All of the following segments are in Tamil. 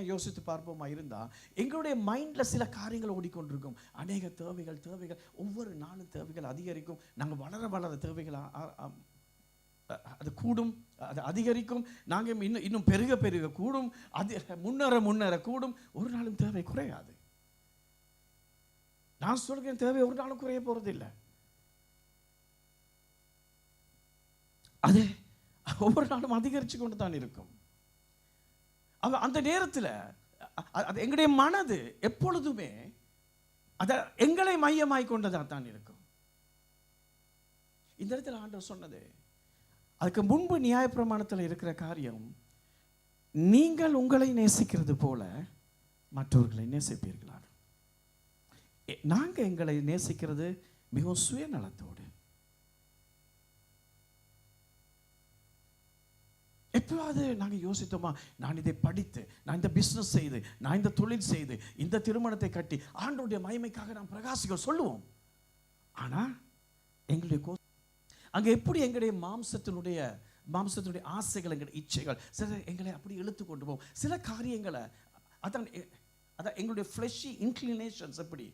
பொறுமையாக யோசித்து பார்ப்போமா இருந்தால் எங்களுடைய மைண்டில் சில காரியங்கள் ஓடிக்கொண்டிருக்கும். அநேக தேவைகள் தேவைகள் ஒவ்வொரு நாளும் தேவைகள் அதிகரிக்கும். நாங்கள் வளர வளர தேவைகள் அது கூடும் அது அதிகரிக்கும். நாங்கள் இன்னும் இன்னும் பெருக பெருக கூடும். அது முன்னேற முன்னேற கூடும். ஒரு நாளும் தேவை குறையாது. நான் சொல்கிறேன் தேவை ஒரு நாளும் குறைய போறதில்லை. அது ஒவ்வொரு நாளும் அதிகரித்து கொண்டு தான் இருக்கும். அவ அந்த நேரத்தில் அது எங்களுடைய மனது எப்பொழுதுமே அதை எங்களை மையமாய் கொண்டதாக தான் இருக்கும். இந்த இடத்துல ஆண்டவர் சொன்னது அதுக்கு முன்பு நியாயப்பிரமாணத்தில் இருக்கிற காரியம் நீங்கள் உங்களை நேசிக்கிறது போல மற்றவர்களை நேசிப்பீர்களாக நாங்கள் எங்களை நேசிக்கிறது மிகவும் சுயநலத்தோடு. எப்போவாவது நாங்க யோசித்தோமா நான் இதை படித்து நான் இந்த பிசினஸ் செய்து நான் இந்த தொழில் செய்து இந்த திருமணத்தை கட்டி ஆண்டோடைய மகிமைக்காக நாம் பிரகாசிக்க சொல்லுவோம். ஆனா எங்களுடைய கோ அங்க எப்படி எங்களுடைய மாம்சத்தினுடைய மாம்சத்தினுடைய ஆசைகள் எங்களுடைய இச்சைகள் சில எங்களை அப்படி இழுத்து கொண்டு போவோம் சில காரியங்களை அதான் அதான் எங்களுடைய ஃப்ளெஷி இன்க்ளினேஷன்ஸ் எப்படி?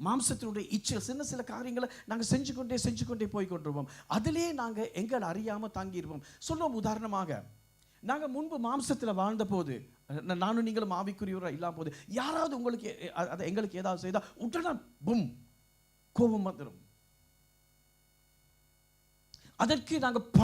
மாம்சத்தினுடைய இச்சை சின்ன சில காரியங்களை நாங்கள் செஞ்சு கொண்டே செஞ்சு கொண்டே போய் கொண்டிருப்போம் அதிலே நாங்கள் எங்கள் அறியாமல் தாங்கியிருப்போம். சொல்லுவோம் உதாரணமாக நாங்கள் முன்பு மாம்சத்தில் வாழ்ந்த போது நானும் நீங்களும் ஆவிக்குரியவராக இல்லாமல் போது யாராவது உங்களுக்கு அதை எங்களுக்கு ஏதாவது செய்தால் உடனே பும் கோபம் வந்துடும் அதற்கு நாங்கள்